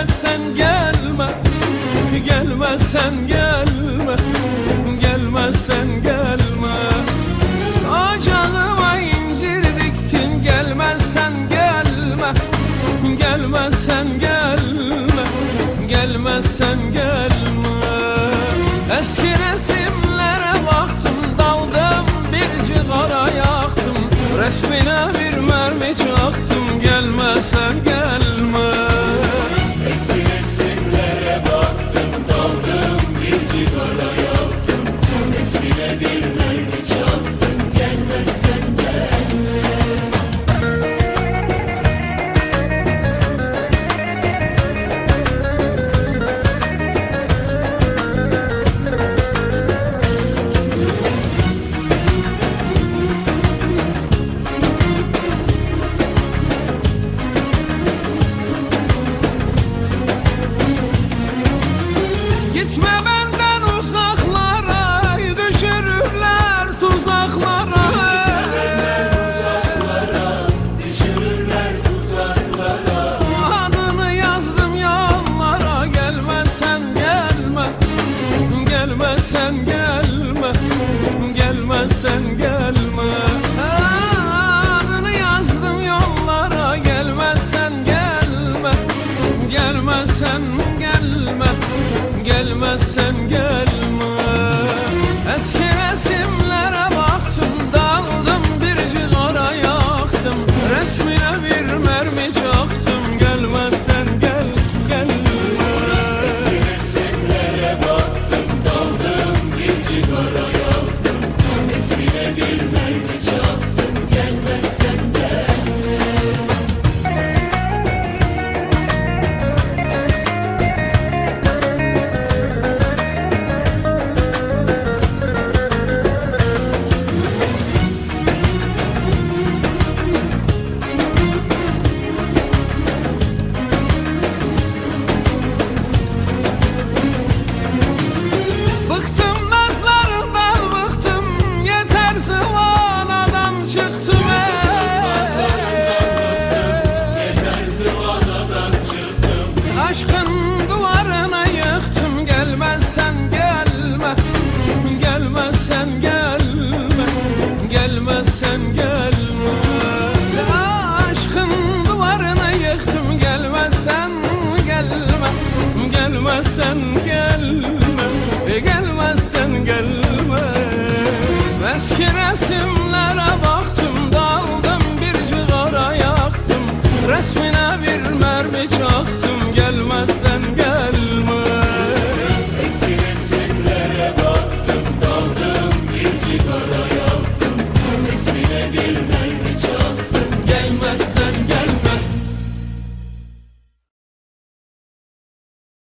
gelmezsen gelme Gelmezsen gelme Gelmezsen gelme. Acalıma incir diktin Gelmezsen gelme Gelmezsen gelme Gelmezsen gelme. Eski resimlere baktım Daldım bir cigara yaktım. Resmine bir mermi çaktım Gelmezsen gelme gelmezsen gelme Gelmezsen gelme. Adını yazdım yollara Gelmezsen gelme. Gelmezsen gelme Gelmezsen gelme. Eski resimlere baktım Daldım bir cigara yaktım. Resmine bir kiresim